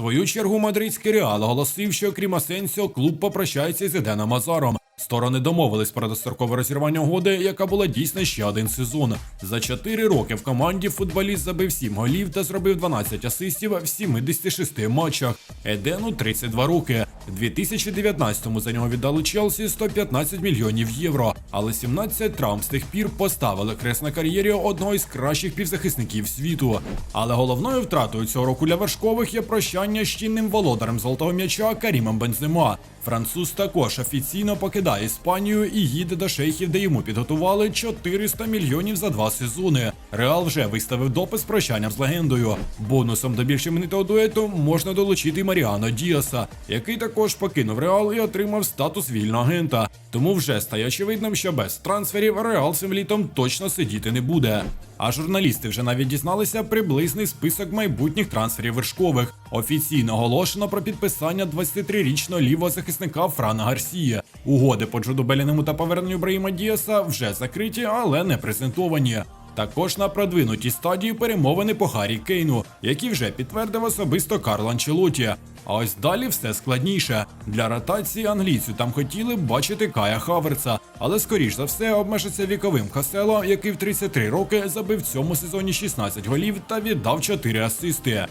свою чергу мадридський реал оголосив, що крім Асенсіо, клуб попрощається з Еденом Азаром. Сторони домовились про дострокове розірвання угоди, яка була дійсна ще один сезон. За 4 роки в команді футболіст забив 7 голів та зробив 12 асистів в 76 матчах. Едену 32 роки. У 2019-му за нього віддали Челсі 115 мільйонів євро, але 17 травм з тих пір поставили крест на кар'єрі одного із кращих півзахисників світу. Але головною втратою цього року для вершкових є прощання з чинним володарем золотого м'яча Карімом Бензема. Француз також офіційно покидає Іспанію і їде до шейхів, де йому підготували 400 мільйонів за два сезони. Реал вже виставив допис з прощанням з легендою. Бонусом до більш іменитого дуету можна долучити Маріано Діаса, який також покинув Реал і отримав статус вільного агента. Тому вже стає очевидним, що без трансферів Реал цим літом точно сидіти не буде. А журналісти вже навіть дізналися приблизний список майбутніх трансферів вершкових. Офіційно оголошено про підписання 23-річного лівого захисника Франа Гарсія. Угоди по Джуду Белінему та поверненню Браїма Діаса вже закриті, але не презентовані. Також на продвинутій стадії перемовини по Харі Кейну, які вже підтвердив особисто Карл Анчелоті. А ось далі все складніше. Для ротації англійцю там хотіли б бачити Кая Хаверца, але скоріш за все обмежиться віковим Хасело, який в 33 роки забив цьому сезоні 16 голів та віддав 4 асисти.